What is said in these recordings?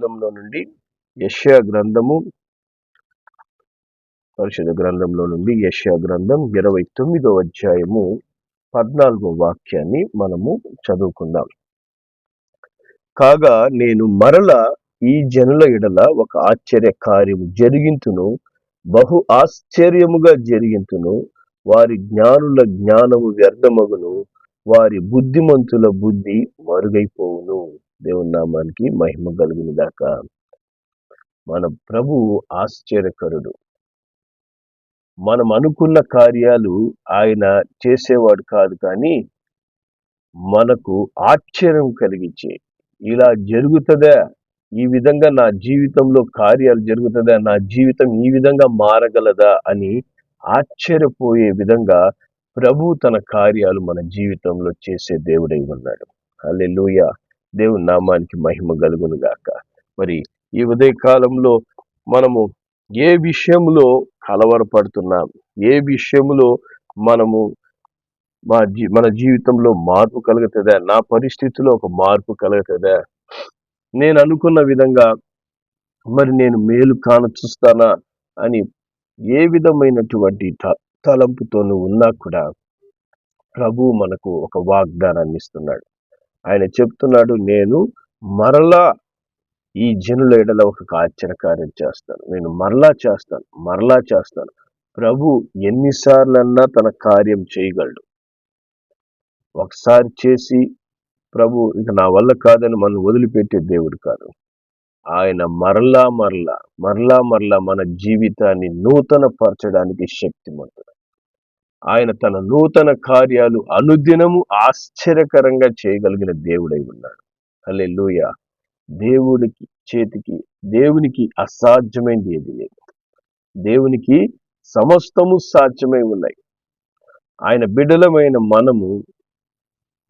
గ్రంథంలో నుండి యెషయా గ్రంథము పరిశుద్ధ గ్రంథంలో నుండి యెషయా గ్రంథం ఇరవై తొమ్మిదో అధ్యాయము పద్నాలుగో వాక్యాన్ని మనము చదువుకుందాం. కాగా నేను మరల ఈ జనుల ఎడల ఒక ఆశ్చర్య కార్యము జరిగింతును బహు ఆశ్చర్యముగా జరిగింతును వారి జ్ఞానుల జ్ఞానము వ్యర్థమగును వారి బుద్ధిమంతుల బుద్ధి మరుగైపోవును. దేవుని నామానికి మహిమ కలిగిన దాకా మన ప్రభు ఆశ్చర్యకరుడు. మనం అనుకున్న కార్యాలు ఆయన చేసేవాడు కాదు కానీ మనకు ఆశ్చర్యం కలిగించే. ఇలా జరుగుతుందా? ఈ విధంగా నా జీవితంలో కార్యాలు జరుగుతుందా? నా జీవితం ఈ విధంగా మారగలదా? అని ఆశ్చర్యపోయే విధంగా ప్రభు తన కార్యాలు మన జీవితంలో చేసే దేవుడై ఉన్నాడు. హల్లెలూయా. దేవుని నామానికి మహిమ కలుగును గాక. మరి ఈ ఉదయ కాలంలో మనము ఏ విషయంలో కలవరపడుతున్నాం? ఏ విషయంలో మనము మా జీ మన జీవితంలో మార్పు కలుగుతుందా? నా పరిస్థితిలో ఒక మార్పు కలుగుతుందా? నేను అనుకున్న విధంగా మరి నేను మేలు కాన చూస్తానా అని ఏ విధమైనటువంటి త- తలంపుతో నువ్వు ఉన్నా కూడా ప్రభు మనకు ఒక వాగ్దానాన్ని ఇస్తున్నాడు. ఆయన చెప్తున్నాడు నేను మరలా ఈ జనుల ఎడల ఒక ఆశ్చర్యకార్యం చేస్తాను. నేను మరలా చేస్తాను మరలా చేస్తాను. ప్రభు ఎన్నిసార్లన్నా తన కార్యం చేయగలడు. ఒకసారి చేసి ప్రభు ఇక నా వల్ల కాదని మనం వదిలిపెట్టే దేవుడు కాదు. ఆయన మరలా మరలా మరలా మరలా మన జీవితాన్ని నూతన పరచడానికి శక్తిమంతుడు. ఆయన తన నూతన కార్యాలు అనుదినము ఆశ్చర్యకరంగా చేయగలిగిన దేవుడై ఉన్నాడు. అల్లే దేవుడికి చేతికి దేవునికి అసాధ్యమైనది ఏది లేదు. దేవునికి సమస్తము సాధ్యమై ఉన్నాయి. ఆయన బిడలమైన మనము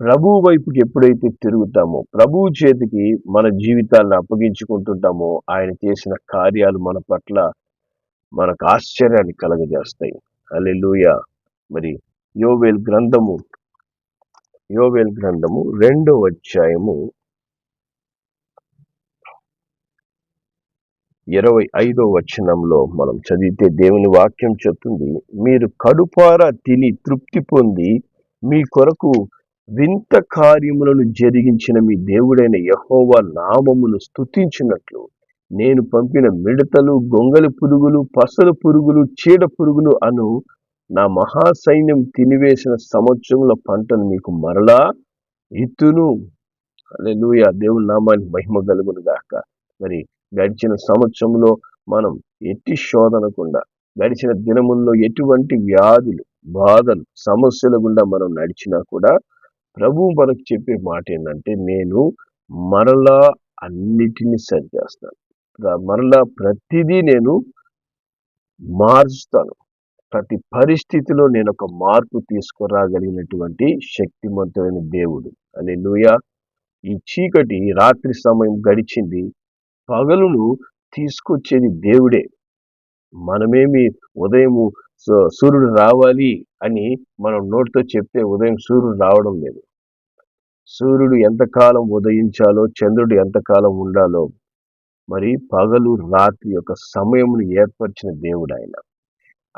ప్రభు వైపుకి ఎప్పుడైతే తిరుగుతామో ప్రభు చేతికి మన జీవితాలను అప్పగించుకుంటుంటామో ఆయన చేసిన కార్యాలు మన పట్ల మనకు ఆశ్చర్యాన్ని కలగజేస్తాయి. అల్లెలుయా మరి యోవేల్ గ్రంథము యోవేల్ గ్రంథము రెండో అధ్యాయము ఇరవై ఐదో వచనంలో మనం చదివితే దేవుని వాక్యం చెప్తుంది మీరు కడుపార తిని తృప్తి పొంది మీ కొరకు వింత కార్యములను జరిగించిన మీ దేవుడైన యహోవా నామమును స్థుతించినట్లు నేను పంపిన మిడతలు గొంగలి పురుగులు పసలు పురుగులు చీడ పురుగులు అను నా మహాసైన్యం తినివేసిన సంవత్సరంలో పంటను మీకు మరలా ఇత్తును ఆ దేవుని నామానికి మహిమ కలుగును గాక. మరి గడిచిన సంవత్సరంలో మనం ఎట్టి శోధనకుండా గడిచిన దినముల్లో ఎటువంటి వ్యాధులు బాధలు సమస్యల గుండా మనం నడిచినా కూడా ప్రభు మనకు చెప్పే మాట ఏంటంటే నేను మరలా అన్నిటినీ సరి చేస్తాను మరలా ప్రతిదీ నేను మారుస్తాను. ప్రతి పరిస్థితిలో నేను ఒక మార్పు తీసుకురాగలిగినటువంటి శక్తిమంతుడైన దేవుడు. అని ఈ చీకటి రాత్రి సమయం గడిచింది. పగలును తీసుకొచ్చేది దేవుడే. మనమేమి ఉదయము సూ- సూర్యుడు రావాలి అని మనం నోటితో చెప్తే ఉదయం సూర్యుడు రావడం లేదు. సూర్యుడు ఎంతకాలం ఉదయించాలో చంద్రుడు ఎంతకాలం ఉండాలో మరి పగలు రాత్రి యొక్క సమయమును ఏర్పరిచిన దేవుడు ఆయన.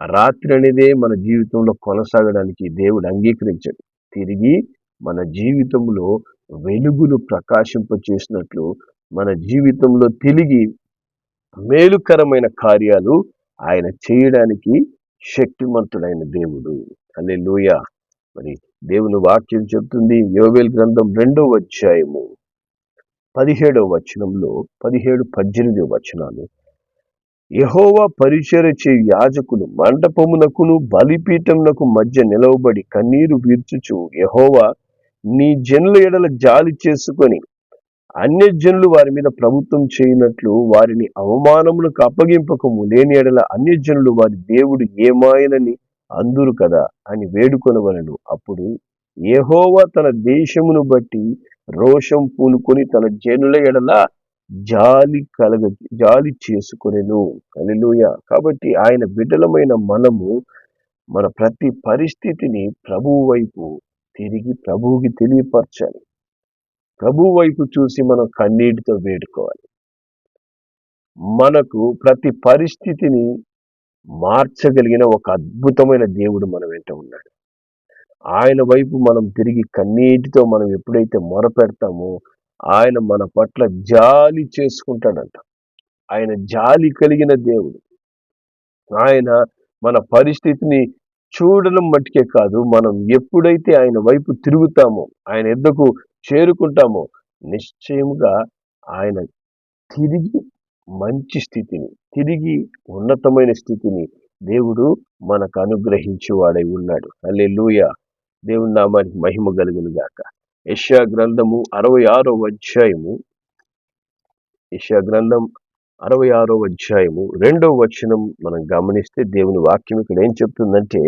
రాత్రి అనేదే మన జీవితంలో కొనసాగడానికి దేవుడు అంగీకరించాడు. తిరిగి మన జీవితంలో వెలుగును ప్రకాశింపచేసినట్లు మన జీవితంలో తిరిగి మేలుకరమైన కార్యాలు ఆయన చేయడానికి శక్తిమంతుడైన దేవుడు. అనే లూయ మరి దేవుని వాక్యం చెప్తుంది యోవేల్ గ్రంథం రెండవ అధ్యాయము. పదిహేడవ వచనంలో పదిహేడు పద్దెనిమిది వచనాలు యహోవా పరిచర్య చే యాజకులు మండపమునకును బలిపీఠమునకు మధ్య నిలవబడి కన్నీరు వీర్చుచు యహోవా నీ జనుల ఎడల జాలి చేసుకొని అన్యజనులు వారి మీద ప్రభుత్వం చేయనట్లు వారిని అవమానములకు అప్పగింపకము లేని ఎడల అన్యజనులు వారి దేవుడు ఏమాయనని అందురు కదా అని వేడుకొనవలను. అప్పుడు యెహోవా తన దేశమును బట్టి రోషం పూనుకొని తన జనుల ఎడల జాలి కలగ జాలి చేసుకునేను. అలెలుయ కాబట్టి ఆయన బిడ్డలమైన మనము మన ప్రతి పరిస్థితిని ప్రభువు వైపు తిరిగి ప్రభువుకి తెలియపరచాలి. ప్రభు వైపు చూసి మనం కన్నీటితో వేడుకోవాలి. మనకు ప్రతి పరిస్థితిని మార్చగలిగిన ఒక అద్భుతమైన దేవుడు మన వెంట ఉన్నాడు. ఆయన వైపు మనం తిరిగి కన్నీటితో మనం ఎప్పుడైతే మొరపెడతామో ఆయన మన పట్ల జాలి చేసుకుంటాడంట. ఆయన జాలి కలిగిన దేవుడు. ఆయన మన పరిస్థితిని చూడడం మట్టుకే కాదు మనం ఎప్పుడైతే ఆయన వైపు తిరుగుతామో ఆయన ఎద్దకు చేరుకుంటామో నిశ్చయముగా ఆయన తిరిగి మంచి స్థితిని తిరిగి ఉన్నతమైన స్థితిని దేవుడు మనకు అనుగ్రహించేవాడై ఉన్నాడు. అల్లే లూయ దేవుని నామానికి మహిమ కలుగును గాక యశా గ్రంథము అరవై ఆరో అధ్యాయము. యశా గ్రంథం అరవై ఆరో అధ్యాయము. రెండవ వచనం మనం గమనిస్తే దేవుని వాక్యం ఇక్కడ ఏం చెప్తుందంటే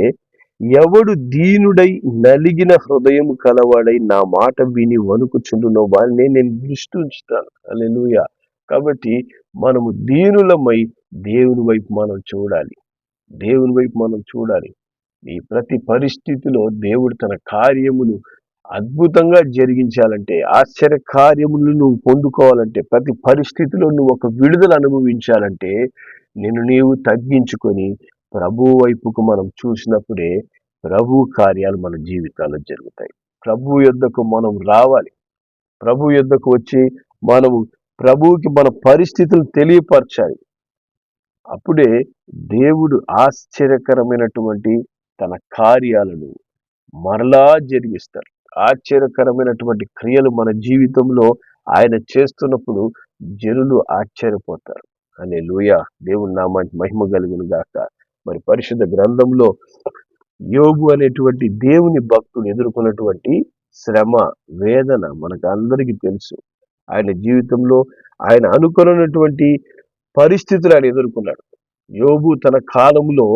ఎవడు దీనుడై నలిగిన హృదయం కలవాడై నా మాట విని వణుకుచుండునో వారిని నేను దృష్టి ఉంచుతాను అలెలుయ కాబట్టి మనము దీనులమై దేవుని వైపు మనం చూడాలి. దేవుని వైపు మనం చూడాలి. ఈ ప్రతి పరిస్థితిలో దేవుడు తన కార్యములు అద్భుతంగా జరిగించాలంటే ఆశ్చర్యకార్యములు నువ్వు పొందుకోవాలంటే ప్రతి పరిస్థితిలో నువ్వు ఒక విడుదల అనుభవించాలంటే నిన్ను నీవు తగ్గించుకొని ప్రభు వైపుకు మనం చూసినప్పుడే ప్రభు కార్యాలు మన జీవితాల్లో జరుగుతాయి. ప్రభు యుద్ధకు మనం రావాలి. ప్రభు యుద్ధకు వచ్చి మనము ప్రభువుకి మన పరిస్థితులు తెలియపరచాలి. అప్పుడే దేవుడు ఆశ్చర్యకరమైనటువంటి తన కార్యాలను మరలా జరిగిస్తారు ఆశ్చర్యకరమైనటువంటి క్రియలు మన జీవితంలో ఆయన చేస్తున్నప్పుడు జనులు ఆశ్చర్యపోతారు. అనే లూయ దేవుని నామానికి మహిమ కలుగును గాక. మరి పరిశుద్ధ గ్రంథంలో యోగు అనేటువంటి దేవుని భక్తుడు ఎదుర్కొన్నటువంటి శ్రమ వేదన మనకు అందరికీ తెలుసు. ఆయన జీవితంలో ఆయన అనుకున్నటువంటి పరిస్థితులు ఆయన ఎదుర్కొన్నాడు. యోగు తన కాలంలో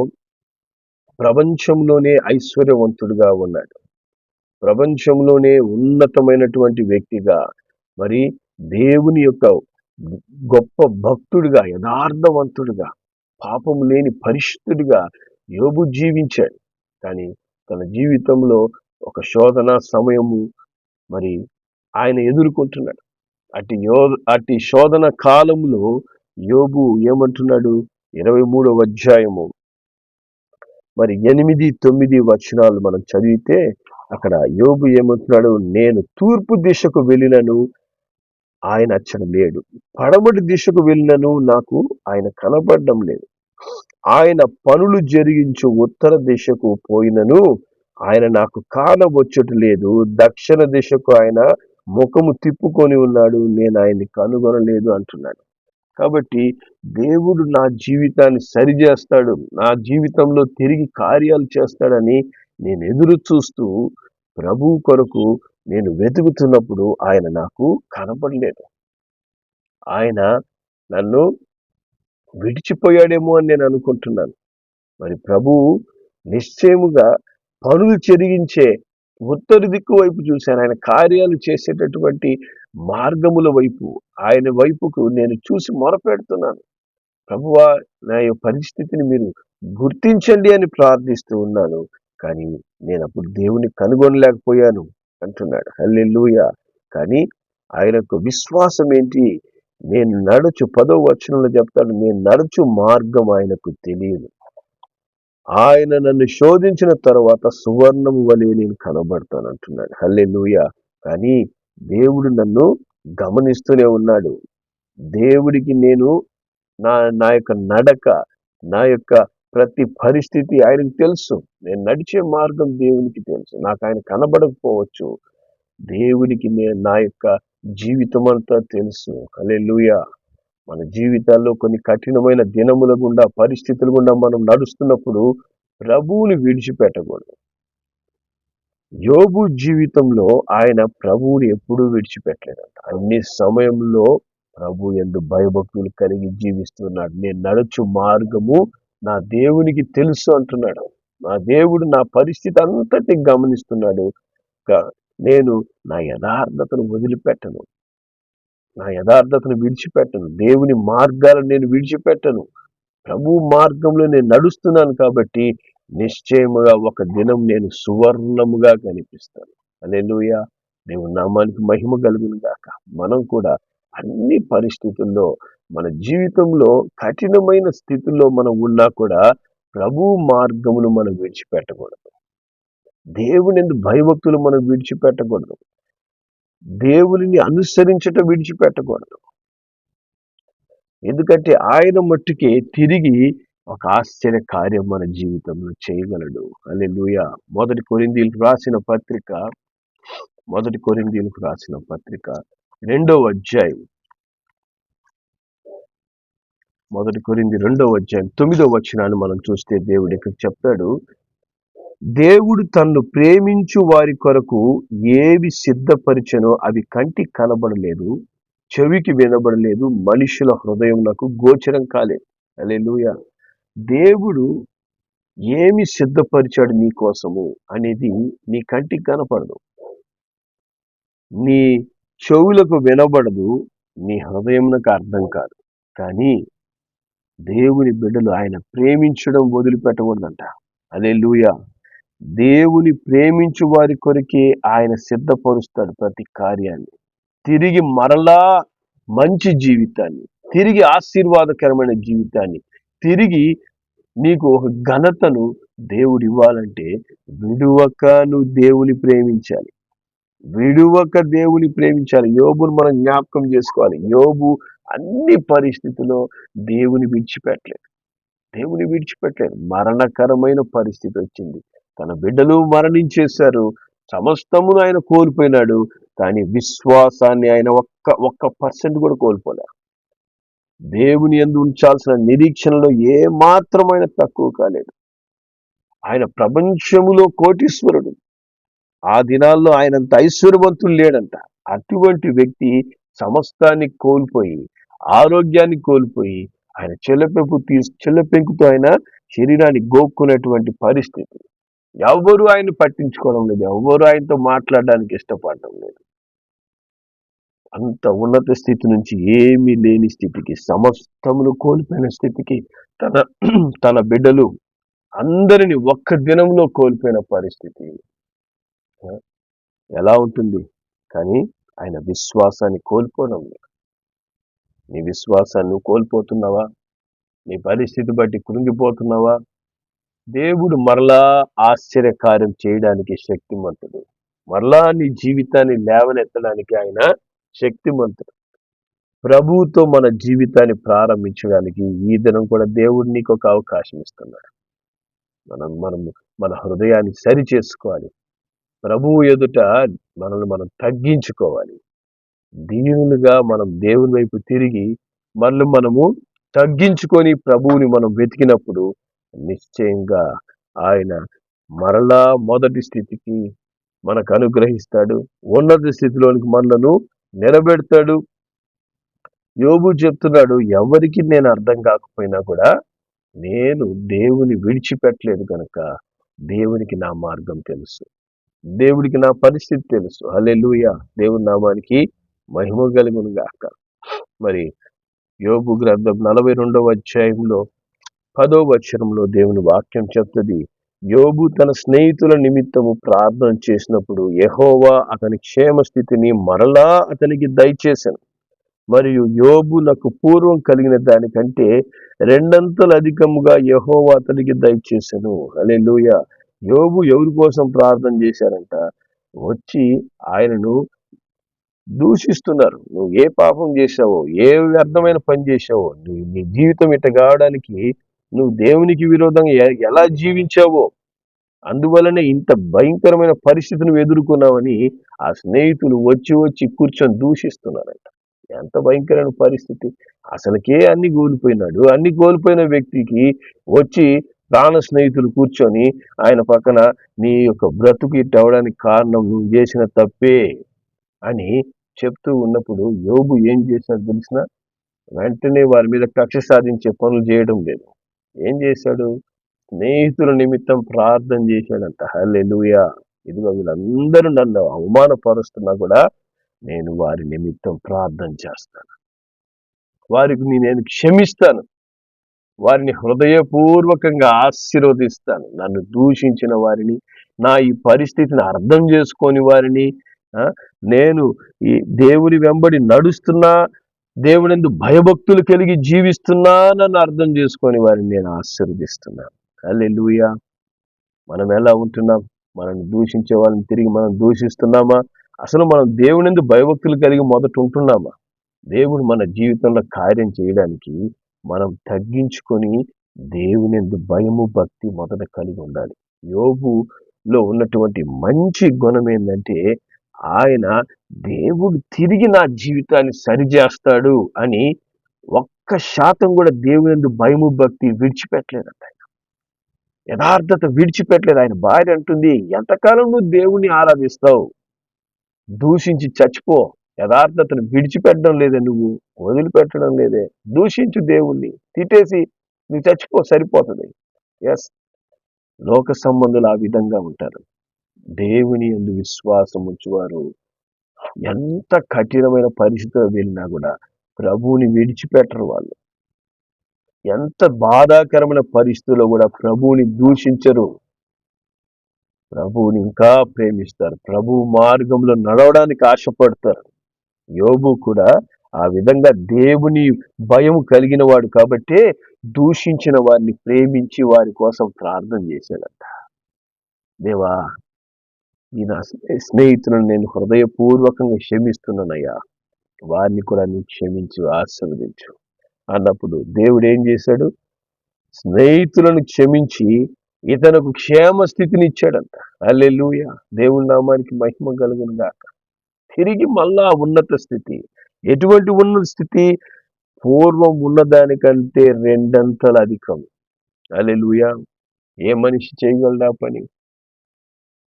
ప్రపంచంలోనే ఐశ్వర్యవంతుడుగా ఉన్నాడు. ప్రపంచంలోనే ఉన్నతమైనటువంటి వ్యక్తిగా మరి దేవుని యొక్క గొప్ప భక్తుడిగా యథార్థవంతుడిగా పాపము లేని పరిశుద్ధుడిగా యోగు జీవించాడు. కానీ తన జీవితంలో ఒక శోధన సమయము మరి ఆయన ఎదుర్కొంటున్నాడు. అటు యో అటు శోధన కాలంలో యోగు ఏమంటున్నాడు? ఇరవై మూడవ అధ్యాయము. మరి ఎనిమిది తొమ్మిది వచనాలు మనం చదివితే అక్కడ యోగు ఏమంటున్నాడు? నేను తూర్పు దిశకు వెళ్ళినను ఆయన అచ్చడం లేడు. పడమటి దిశకు వెళ్ళినను నాకు ఆయన కనబడడం లేదు. ఆయన పనులు జరిగించు ఉత్తర దిశకు పోయినను ఆయన నాకు కానవచ్చుట లేదు. దక్షిణ దిశకు ఆయన ముఖము తిప్పుకొని ఉన్నాడు నేను ఆయన్ని కనుగొనలేదు అంటున్నాడు. కాబట్టి దేవుడు నా జీవితాన్ని సరిచేస్తాడు నా జీవితంలో తిరిగి కార్యాలు చేస్తాడని నేను ఎదురు చూస్తూ ప్రభు కొరకు నేను వెతుకుతున్నప్పుడు ఆయన నాకు కనపడలేదు. ఆయన నన్ను విడిచిపోయాడేమో అని నేను అనుకుంటున్నాను. మరి ప్రభు నిశ్చయముగా పనులు చెరిగించే ఉత్తర దిక్కు వైపు చూశాను ఆయన కార్యాలు చేసేటటువంటి మార్గముల వైపు ఆయన వైపుకు నేను చూసి మొరపెడుతున్నాను. ప్రభువా నా యొక్క పరిస్థితిని మీరు గుర్తించండి అని ప్రార్థిస్తూ ఉన్నాను. కానీ నేను అప్పుడు దేవుని కనుగొనలేకపోయాను అంటున్నాడు. హల్లెల్లుయ కానీ ఆయనకు విశ్వాసం ఏంటి? నేను నడుచు పదో వచనంలో చెప్తాడు నేను నడుచు మార్గం ఆయనకు తెలియదు. ఆయన నన్ను శోధించిన తర్వాత సువర్ణము వలె నేను కనబడతాను అంటున్నాడు. హల్లే కానీ దేవుడు నన్ను గమనిస్తూనే ఉన్నాడు. దేవుడికి నేను నా నా యొక్క నడక నా యొక్క ప్రతి పరిస్థితి ఆయనకు తెలుసు. నేను నడిచే మార్గం దేవునికి తెలుసు. నాకు ఆయన కనబడకపోవచ్చు. దేవునికి నేను నా యొక్క జీవితం అంతా తెలుసు. అలే మన జీవితాల్లో కొన్ని కఠినమైన దినముల గుండా పరిస్థితుల గుండా మనం నడుస్తున్నప్పుడు ప్రభువుని విడిచిపెట్టకూడదు. యోగు జీవితంలో ఆయన ప్రభువుని ఎప్పుడూ విడిచిపెట్టలేదంట. అన్ని సమయంలో ప్రభు ఎందు భయభక్తులు కలిగి జీవిస్తున్నాడు. నేను నడుచు మార్గము నా దేవునికి తెలుసు అంటున్నాడు. నా దేవుడు నా పరిస్థితి అంతటి గమనిస్తున్నాడు. నేను నా యథార్థతను వదిలిపెట్టను. నా యథార్థతను విడిచిపెట్టను. దేవుని మార్గాలను నేను విడిచిపెట్టను. ప్రభు మార్గంలో నేను నడుస్తున్నాను కాబట్టి నిశ్చయముగా ఒక దినం నేను సువర్ణముగా కనిపిస్తాను. అలెలుయ దేవుని నామానికి మహిమ కలుగును గాక మనం కూడా అన్ని పరిస్థితుల్లో మన జీవితంలో కఠినమైన స్థితిలో మనం ఉన్నా కూడా ప్రభు మార్గమును మనం విడిచిపెట్టకూడదు. దేవుని ఎందు భయభక్తులు మనం విడిచిపెట్టకూడదు. దేవుని అనుసరించటం విడిచిపెట్టకూడదు. ఎందుకంటే ఆయన మట్టుకే తిరిగి ఒక ఆశ్చర్య కార్యం మన జీవితంలో చేయగలడు. అని లూయ మొదటి కొరిందీలకు రాసిన పత్రిక మొదటి కొరిందీలకు రాసిన పత్రిక రెండవ అధ్యాయం. మొదటి కొరింది రెండవ అధ్యాయం తొమ్మిదవ వచనాన్ని మనం చూస్తే దేవుడు ఇక్కడ చెప్తాడు దేవుడు తన్ను ప్రేమించు వారి కొరకు ఏవి సిద్ధపరిచనో అవి కంటికి కనబడలేదు చెవికి వినబడలేదు మనుషుల నాకు గోచరం కాలేదు. అలెలుయ దేవుడు ఏమి సిద్ధపరిచాడు నీ కోసము అనేది నీ కంటికి కనపడదు నీ చెవులకు వినబడదు నీ హృదయంకు అర్థం కాదు. కానీ దేవుని బిడ్డలు ఆయన ప్రేమించడం వదిలిపెట్టకూడదంట. అదే లూయ దేవుని ప్రేమించు వారి కొరికే ఆయన సిద్ధపరుస్తాడు ప్రతి కార్యాన్ని. తిరిగి మరలా మంచి జీవితాన్ని తిరిగి ఆశీర్వాదకరమైన జీవితాన్ని తిరిగి నీకు ఒక ఘనతను దేవుడు ఇవ్వాలంటే విడువక నువ్వు దేవుని ప్రేమించాలి. విడువక దేవుని ప్రేమించాలి. యోబును మనం జ్ఞాపకం చేసుకోవాలి. యోబు అన్ని పరిస్థితుల్లో దేవుని విడిచిపెట్టలేదు. దేవుని విడిచిపెట్టలేదు. మరణకరమైన పరిస్థితి వచ్చింది. తన బిడ్డలు మరణించేశారు. సమస్తమును ఆయన కోల్పోయినాడు. కానీ విశ్వాసాన్ని ఆయన ఒక్క ఒక్క పర్సెంట్ కూడా కోల్పోలేరు దేవుని ఎందు ఉంచాల్సిన నిరీక్షణలో ఏ మాత్రమైన తక్కువ కాలేదు. ఆయన ప్రపంచములో కోటీశ్వరుడు. ఆ దినాల్లో ఆయనంత ఐశ్వర్యవంతులు లేడంట. అటువంటి వ్యక్తి సమస్తాన్ని కోల్పోయి ఆరోగ్యాన్ని కోల్పోయి ఆయన చెల్లపెంపు తీసు చెల్లపెంకుతో ఆయన శరీరాన్ని గోక్కునేటువంటి పరిస్థితి. ఎవ్వరు ఆయన పట్టించుకోవడం లేదు. ఎవ్వరు ఆయనతో మాట్లాడడానికి ఇష్టపడడం లేదు. అంత ఉన్నత స్థితి నుంచి ఏమీ లేని స్థితికి సమస్తమును కోల్పోయిన స్థితికి తన తన బిడ్డలు అందరిని ఒక్క దినంలో కోల్పోయిన పరిస్థితి. ఎలా ఉంటుంది? కానీ ఆయన విశ్వాసాన్ని కోల్పోవడం నీ విశ్వాసాన్ని కోల్పోతున్నావా? నీ పరిస్థితి బట్టి కృంగిపోతున్నావా? దేవుడు మరలా ఆశ్చర్యకార్యం చేయడానికి శక్తిమంతుడు. మరలా నీ జీవితాన్ని లేవనెత్తడానికి ఆయన శక్తిమంతుడు. ప్రభువుతో మన జీవితాన్ని ప్రారంభించడానికి ఈ దినం కూడా దేవుడు నీకు ఒక అవకాశం ఇస్తున్నాడు. మనం మనం మన హృదయాన్ని సరి చేసుకోవాలి. ప్రభువు ఎదుట మనల్ని మనం తగ్గించుకోవాలి. దీనులుగా మనం దేవుని వైపు తిరిగి మళ్ళీ మనము తగ్గించుకొని ప్రభువుని మనం వెతికినప్పుడు నిశ్చయంగా ఆయన మరలా మొదటి స్థితికి మనకు అనుగ్రహిస్తాడు. ఉన్నత స్థితిలోనికి మనలను నిలబెడతాడు. యోగు చెప్తున్నాడు ఎవరికి నేను అర్థం కాకపోయినా కూడా నేను దేవుని విడిచిపెట్టలేదు కనుక దేవునికి నా మార్గం తెలుసు. దేవుడికి నా పరిస్థితి తెలుసు. అల్లెలుయ దేవుని నామానికి మహిమ కలుగును గాక. మరి యోగు గ్రంథం నలభై రెండవ అధ్యాయంలో పదో వచనంలో దేవుని వాక్యం చెప్తుంది. యోగు తన స్నేహితుల నిమిత్తము ప్రార్థన చేసినప్పుడు యహోవా అతని క్షేమ స్థితిని మరలా అతనికి దయచేశాను. మరియు యోగునకు పూర్వం కలిగిన దానికంటే రెండంతలు అధికముగా యహోవా అతనికి దయచేశాను. అలే యోగు ఎవరి కోసం ప్రార్థన చేశారంట? వచ్చి ఆయనను దూషిస్తున్నారు. నువ్వు ఏ పాపం చేశావో ఏ వ్యర్థమైన పని చేసావో నువ్వు నీ జీవితం ఇట్ట కావడానికి నువ్వు దేవునికి విరోధంగా ఎలా జీవించావో అందువలనే ఇంత భయంకరమైన పరిస్థితిని ఎదుర్కొన్నావని ఆ స్నేహితులు వచ్చి వచ్చి కూర్చొని దూషిస్తున్నారంట. ఎంత భయంకరమైన పరిస్థితి. అసలుకే అన్ని కోల్పోయినాడు. అన్ని కోల్పోయిన వ్యక్తికి వచ్చి ప్రాణ స్నేహితులు కూర్చొని ఆయన పక్కన నీ యొక్క బ్రతుకు ఇట్టవడానికి కారణం నువ్వు చేసిన తప్పే అని చెప్తూ ఉన్నప్పుడు యోగు ఏం చేశాడు తెలిసిన? వెంటనే వారి మీద కక్ష సాధించే పనులు చేయడం లేదు. ఏం చేశాడు? స్నేహితుల నిమిత్తం ప్రార్థన చేశాడంట. హల్లెలుయా! ఇదిగో వీళ్ళందరూ నన్ను అవమానపరుస్తున్నా కూడా నేను వారి నిమిత్తం ప్రార్థన చేస్తాను. వారికి నేను క్షమిస్తాను. వారిని హృదయపూర్వకంగా ఆశీర్వదిస్తాను. నన్ను దూషించిన వారిని నా ఈ పరిస్థితిని అర్థం చేసుకొని వారిని నేను ఈ దేవుని వెంబడి నడుస్తున్నా దేవుడెందు భయభక్తులు కలిగి జీవిస్తున్నా నన్ను అర్థం చేసుకొని వారిని నేను ఆశీర్వదిస్తున్నాను హల్లెలూయా. మనం ఎలా ఉంటున్నాం? మనల్ని దూషించే వాళ్ళని తిరిగి మనం దూషిస్తున్నామా? అసలు మనం దేవునిందు భయభక్తులు కలిగి మొదట ఉంటున్నామా? దేవుడు మన జీవితంలో కార్యం చేయడానికి మనం తగ్గించుకొని దేవునిందు భయము భక్తి మొదట కలిగి ఉండాలి. యోగులో ఉన్నటువంటి మంచి గుణం ఏంటంటే ఆయన దేవుడు తిరిగి నా జీవితాన్ని సరిచేస్తాడు అని ఒక్క శాతం కూడా దేవుని భయము భక్తి విడిచిపెట్టలేదంట ఆయన. యథార్థత విడిచిపెట్టలేదు. ఆయన భార్య అంటుంది ఎంతకాలం నువ్వు దేవుణ్ణి ఆరాధిస్తావు? దూషించి చచ్చిపో. యథార్థతను విడిచిపెట్టడం లేదే నువ్వు వదిలిపెట్టడం లేదే. దూషించు దేవుణ్ణి తిట్టేసి నువ్వు చచ్చిపో సరిపోతుంది. ఎస్ లోక సంబంధులు ఆ విధంగా ఉంటారు. దేవుని ఎందు విశ్వాసం ఉంచువారు. ఎంత కఠినమైన పరిస్థితిలో వెళ్ళినా కూడా ప్రభువుని విడిచిపెట్టరు వాళ్ళు. ఎంత బాధాకరమైన పరిస్థితుల్లో కూడా ప్రభువుని దూషించరు. ప్రభువుని ఇంకా ప్రేమిస్తారు. ప్రభు మార్గంలో నడవడానికి ఆశపడతారు. యోబు కూడా ఆ విధంగా దేవుని భయం కలిగిన వాడు కాబట్టే దూషించిన వారిని ప్రేమించి వారి కోసం ప్రార్థన చేశాడంట. దేవా ఈ నా స్నేహితులను నేను హృదయపూర్వకంగా క్షమిస్తున్నానయ్యా. వారిని కూడా నేను క్షమించి ఆశీర్వదించు. అన్నప్పుడు దేవుడు ఏం చేశాడు? స్నేహితులను క్షమించి ఇతనకు క్షేమ స్థితిని ఇచ్చాడంట. అల్లెలుయ దేవుడి నామానికి మహిమ కలుగును గాక తిరిగి మళ్ళా ఉన్నత స్థితి. ఎటువంటి ఉన్నత స్థితి? పూర్వం ఉన్నదానికంటే రెండంతల అధికం. అల్లెలుయ ఏ మనిషి చేయగలడా పని?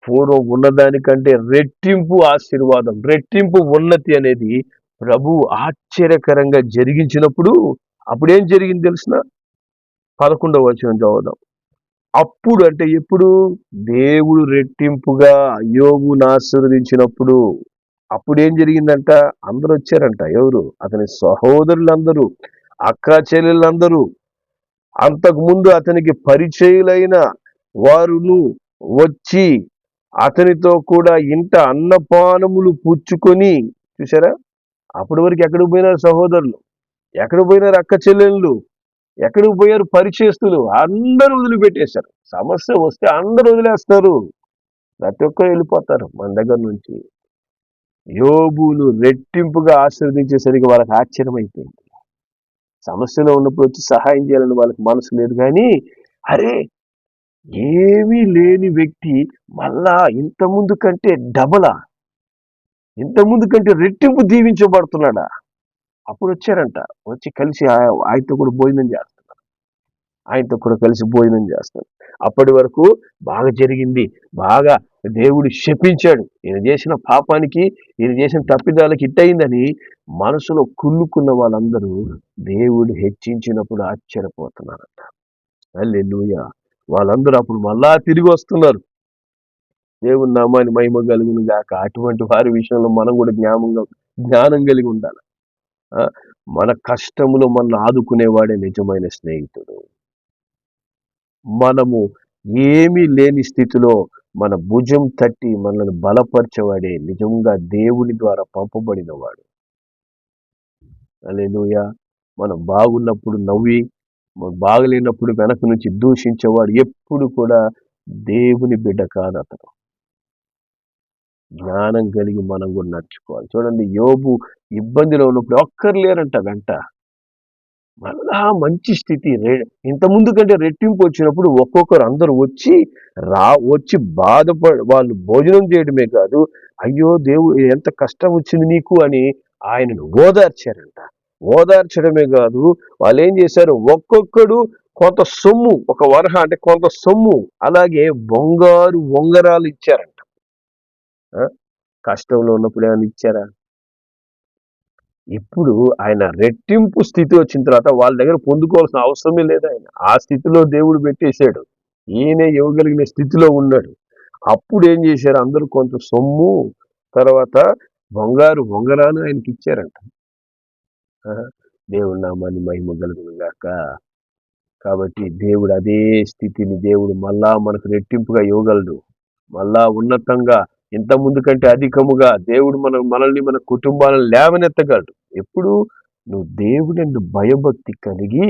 పూర్వం ఉన్నదానికంటే రెట్టింపు ఆశీర్వాదం రెట్టింపు ఉన్నతి అనేది ప్రభు ఆశ్చర్యకరంగా జరిగించినప్పుడు అప్పుడేం జరిగింది తెలిసిన? పదకొండవ వచనం చదువుదాం. అప్పుడు అంటే ఎప్పుడు? దేవుడు రెట్టింపుగా యోగును ఆశీర్వదించినప్పుడు. అప్పుడు ఏం జరిగిందంట? అందరూ వచ్చారంట. ఎవరు? అతని సహోదరులందరూ అక్క చెల్లెళ్ళందరూ. అంతకుముందు అతనికి పరిచయులైన వారును వచ్చి అతనితో కూడా ఇంట అన్నపానములు పుచ్చుకొని చూసారా అప్పటి వరకు ఎక్కడికి పోయినారు సహోదరులు? ఎక్కడికి పోయినారు అక్క చెల్లెళ్ళు? ఎక్కడికి పోయారు పరిచయస్తులు? అందరూ వదిలిపెట్టేశారు. సమస్య వస్తే అందరూ వదిలేస్తారు. ప్రతి ఒక్కరు వెళ్ళిపోతారు మన దగ్గర నుంచి. యోబులు రెట్టింపుగా ఆశీర్వదించేసరికి వాళ్ళకి ఆశ్చర్యమైపోయింది సమస్యలో ఉన్నప్పుడు వచ్చి సహాయం చేయాలని వాళ్ళకి మనసు లేదు కానీ అరే! ఏమీ లేని వ్యక్తి మళ్ళా ఇంత ముందు కంటే డబలా? ఇంత ముందు కంటే రెట్టింపు దీవించబడుతున్నాడా? అప్పుడు వచ్చారంట. వచ్చి కలిసి ఆయనతో కూడా భోజనం చేస్తున్నారు. ఆయనతో కూడా కలిసి భోజనం చేస్తారు అప్పటి వరకు బాగా జరిగింది. బాగా దేవుడు శపించాడు. ఈయన చేసిన పాపానికి ఈయన చేసిన తప్పిదాలకి ఇట్టయిందని మనసులో కుళ్ళుకున్న వాళ్ళందరూ దేవుడు హెచ్చించినప్పుడు ఆశ్చర్యపోతున్నారంట. అల్లెలుయ వాళ్ళందరూ అప్పుడు మళ్ళా తిరిగి వస్తున్నారు. దేవుని నామాన్ని మహిమ కలుగును గాక. అటువంటి వారి విషయంలో మనం కూడా జ్ఞానంగా జ్ఞానం కలిగి ఉండాలి. మన కష్టములో మనల్ని ఆదుకునేవాడే నిజమైన స్నేహితుడు. మనము ఏమీ లేని స్థితిలో మన భుజం తట్టి మనల్ని బలపరచేవాడే నిజంగా దేవుని ద్వారా పంపబడినవాడు. అలెలుయ మనం బాగున్నప్పుడు నవ్వి మనం బాగలేనప్పుడు వెనక నుంచి దూషించేవాడు ఎప్పుడు కూడా దేవుని బిడ్డ కాదు అతను. జ్ఞానం కలిగి మనం కూడా నడుచుకోవాలి. చూడండి యోబు ఇబ్బందిలో ఉన్నప్పుడు ఒక్కరు లేరంట వెంట. మళ్ళా మంచి స్థితి. రే- ఇంత ముందు కంటే రెట్టింపు వచ్చినప్పుడు ఒక్కొక్కరు అందరూ వచ్చి రా వచ్చి బాధపడ వాళ్ళు భోజనం చేయడమే కాదు అయ్యో దేవుడు ఎంత కష్టం వచ్చింది నీకు అని ఆయనను ఓదార్చారంట. ఓదార్చడమే కాదు వాళ్ళు ఏం చేశారు? ఒక్కొక్కడు కొంత సొమ్ము ఒక వరహ అంటే కొంత సొమ్ము అలాగే బొంగారు ఉంగరాలు ఇచ్చారంట. కష్టంలో ఉన్నప్పుడు ఏమైనా ఇచ్చారా? ఇప్పుడు ఆయన రెట్టింపు స్థితి వచ్చిన తర్వాత వాళ్ళ దగ్గర పొందుకోవాల్సిన అవసరమే లేదు ఆయన. ఆ స్థితిలో దేవుడు పెట్టేశాడు. ఈయనే ఇవ్వగలిగిన స్థితిలో ఉన్నాడు. అప్పుడు ఏం చేశారు? అందరూ కొంత సొమ్ము తర్వాత బంగారు వంగరాను ఆయనకి ఇచ్చారంట. దేవుడు నామాన్ని మహిమ కలుగునుగాక కాబట్టి దేవుడు అదే స్థితిని దేవుడు మళ్ళా మనకు రెట్టింపుగా ఇవ్వగలడు. మళ్ళా ఉన్నతంగా ఇంత ముందు కంటే అధికముగా దేవుడు మన మనల్ని మన కుటుంబాలను లేవనెత్తగలడు. ఎప్పుడు నువ్వు దేవుని భయభక్తి కలిగి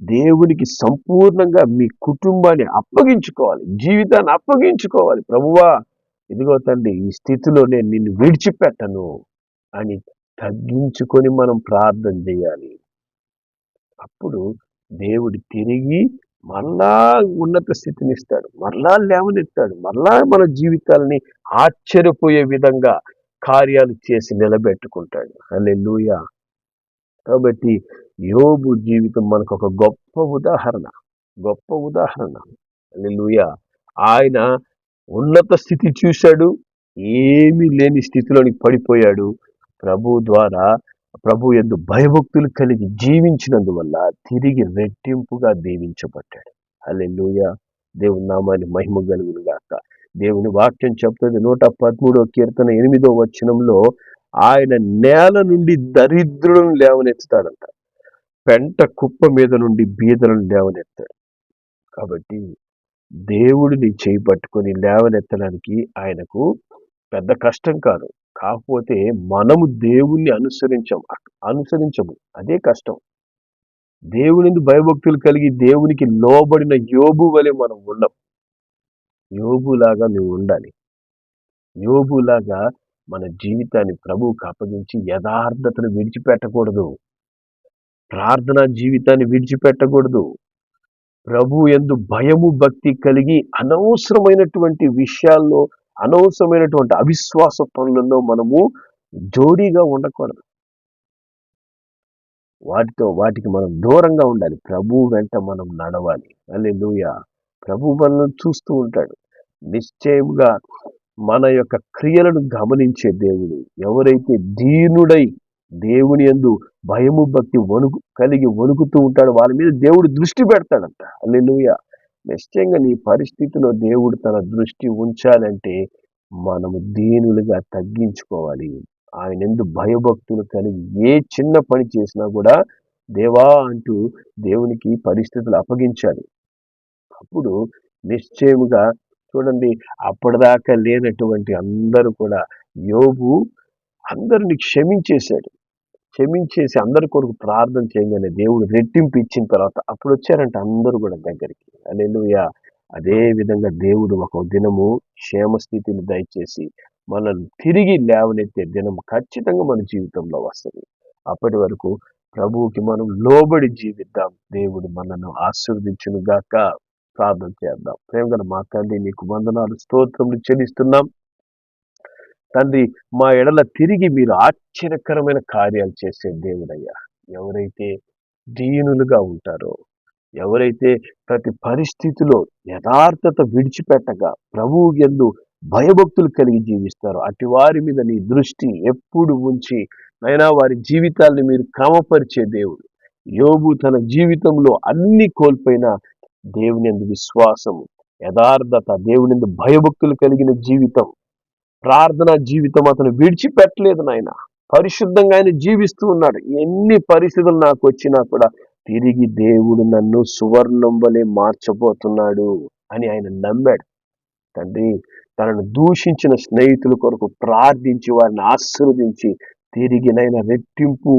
దేవునికి సంపూర్ణంగా మీ కుటుంబాన్ని అప్పగించుకోవాలి జీవితాన్ని అప్పగించుకోవాలి. ప్రభువా ఇదిగో తండ్రి ఈ స్థితిలో నేను నిన్ను విడిచిపెట్టను అని తగ్గించుకొని మనం ప్రార్థన చేయాలి. అప్పుడు దేవుడు తిరిగి మరలా ఉన్నత స్థితిని ఇస్తాడు మరలా లేవనెత్తాడు. మరలా మన జీవితాలని ఆశ్చర్యపోయే విధంగా కార్యాలు చేసి నిలబెట్టుకుంటాడు. అల్లెలుయ కాబట్టి యోబు జీవితం మనకు ఒక గొప్ప ఉదాహరణ. గొప్ప ఉదాహరణ. అల్లెలుయ ఆయన ఉన్నత స్థితి చూశాడు. ఏమీ లేని స్థితిలోనికి పడిపోయాడు. ప్రభు ద్వారా ప్రభు ఎందు భయభక్తులు కలిగి జీవించినందువల్ల తిరిగి రెట్టింపుగా దీవించబడ్డాడు. అల్లెలుయ దేవుని నామాన్ని మహిమ కలుగును గాక. దేవుని వాక్యం చెప్తుంది నూట పదమూడో కీర్తన ఎనిమిదో వచనంలో ఆయన నేల నుండి దరిద్రులను లేవనెత్తుతాడంట. పెంట కుప్ప మీద నుండి బీదలను లేవనెత్తాడు. కాబట్టి దేవుడిని చేయి పట్టుకొని లేవనెత్తడానికి ఆయనకు పెద్ద కష్టం కాదు. కాకపోతే మనము దేవుణ్ణి అనుసరించం అనుసరించము. అదే కష్టం. దేవుని భయభక్తులు కలిగి దేవునికి లోబడిన యోబు వలె మనం ఉండం. యోబులాగా నువ్వు ఉండాలి. యోబులాగా మన జీవితాన్ని ప్రభువుకు అప్పగించి యథార్థతను విడిచిపెట్టకూడదు. ప్రార్థనా జీవితాన్ని విడిచిపెట్టకూడదు. ప్రభు ఎందు భయము భక్తి కలిగి అనవసరమైనటువంటి విషయాల్లో అనవసరమైనటువంటి అవిశ్వాస పనులలో మనము జోడీగా ఉండకూడదు. వాటితో వాటికి మనం దూరంగా ఉండాలి. ప్రభు వెంట మనం నడవాలి. అల్లే ప్రభు మనల్ని చూస్తూ ఉంటాడు. నిశ్చయముగా మన యొక్క క్రియలను గమనించే దేవుడు. ఎవరైతే దీనుడై దేవుని ఎందు భయము భక్తి వణుకు కలిగి వణుకుతూ ఉంటాడు వాళ్ళ మీద దేవుడు దృష్టి పెడతాడంట. అల్లెలుయ నిశ్చయంగా నీ పరిస్థితిలో దేవుడు తన దృష్టి ఉంచాలంటే మనము దీనులుగా తగ్గించుకోవాలి. ఆయన ఎందు భయభక్తులు కలిగి ఏ చిన్న పని చేసినా కూడా దేవా అంటూ దేవునికి పరిస్థితులు అప్పగించాలి. అప్పుడు నిశ్చయముగా చూడండి అప్పటిదాకా లేనటువంటి అందరూ కూడా యోగు అందరిని క్షమించేశాడు. క్షమించేసి అందరి కొరకు ప్రార్థన చేయగానే దేవుడు రెట్టింపు ఇచ్చిన తర్వాత అప్పుడు వచ్చారంట అందరూ కూడా దగ్గరికి. అలెలుయ అదే విధంగా దేవుడు ఒక దినము క్షేమ స్థితిని దయచేసి మనల్ని తిరిగి లేవనెత్తే దినం ఖచ్చితంగా మన జీవితంలో వస్తుంది. అప్పటి వరకు ప్రభువుకి మనం లోబడి జీవిద్దాం. దేవుడు మనను ఆశీర్వదించును గాక ప్రార్థన చేద్దాం. ప్రేమ మా తల్లి నీకు వందనాలు స్తోత్రములు చెల్లిస్తున్నాం. తండ్రి మా ఎడల తిరిగి మీరు ఆశ్చర్యకరమైన కార్యాలు చేసే దేవుడయ్యా. ఎవరైతే దీనులుగా ఉంటారో ఎవరైతే ప్రతి పరిస్థితిలో యథార్థత విడిచిపెట్టగా ప్రభువు ఎందు భయభక్తులు కలిగి జీవిస్తారో అటు వారి మీద నీ దృష్టి ఎప్పుడు ఉంచి అయినా వారి జీవితాల్ని మీరు క్రమపరిచే దేవుడు. యోగు తన జీవితంలో అన్ని కోల్పోయిన దేవుని అందు విశ్వాసము యథార్థత దేవుని భయభక్తులు కలిగిన జీవితం ప్రార్థన జీవితం అతను విడిచిపెట్టలేదు నాయన. పరిశుద్ధంగా ఆయన జీవిస్తూ ఉన్నాడు. ఎన్ని పరిస్థితులు నాకు వచ్చినా కూడా తిరిగి దేవుడు నన్ను సువర్ణం వలె మార్చబోతున్నాడు అని ఆయన నమ్మాడు. తండ్రి తనను దూషించిన స్నేహితుల కొరకు ప్రార్థించి వారిని ఆశీర్వదించి తిరిగినైనా రెట్టింపు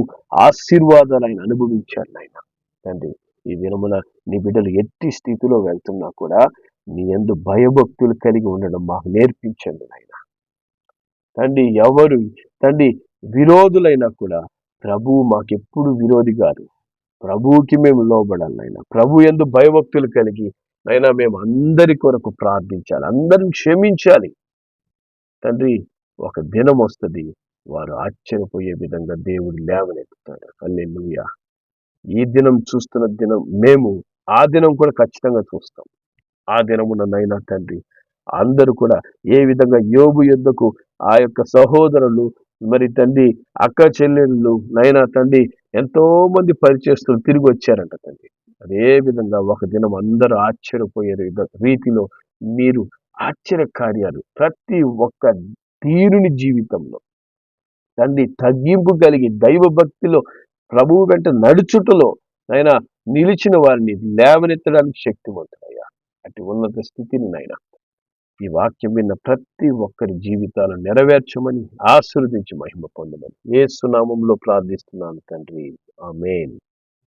ఆశీర్వాదాలు ఆయన అనుభవించాడు ఆయన తండ్రి ఈ దినమున నీ బిడ్డలు ఎట్టి స్థితిలో వెళ్తున్నా కూడా నీ ఎందు భయభక్తులు కలిగి ఉండడం మాకు నేర్పించండి నాయన. తండ్రి ఎవరు? తండ్రి విరోధులైనా కూడా ప్రభువు మాకెప్పుడు విరోధి కాదు. ప్రభువుకి మేము లోబడాలైనా ప్రభు ఎందు భయభక్తులు కలిగి నైనా మేము అందరి కొరకు ప్రార్థించాలి. అందరిని క్షమించాలి. తండ్రి ఒక దినం వస్తుంది. వారు ఆశ్చర్యపోయే విధంగా దేవుడు లేవనెత్తుతాడు. అల్లెలుయ ఈ దినం చూస్తున్న దినం మేము ఆ దినం కూడా ఖచ్చితంగా చూస్తాం. ఆ దినమున నైనా తండ్రి అందరూ కూడా ఏ విధంగా యోగు యుద్ధకు ఆ యొక్క సహోదరులు మరి తండ్రి అక్క చెల్లెళ్ళు నైనా తండ్రి ఎంతో మంది పరిచయస్తులు తిరిగి వచ్చారంట తండ్రి. అదే విధంగా ఒక దినం అందరూ ఆశ్చర్యపోయే రీతిలో మీరు ఆశ్చర్య కార్యాలు ప్రతి ఒక్క తీరుని జీవితంలో తండ్రి తగ్గింపు కలిగి దైవ భక్తిలో ప్రభువు వెంట నడుచుటలో నైనా నిలిచిన వారిని లేవనెత్తడానికి శక్తివంతుడయ్యా. అటు ఉన్నత స్థితిని నైనా ఈ వాక్యం విన్న ప్రతి ఒక్కరి జీవితాలను నెరవేర్చమని ఆశీర్వదించి మహిమ పొందమని ఏ సునామంలో ప్రార్థిస్తున్నాను తండ్రి. ఆ మెయిన్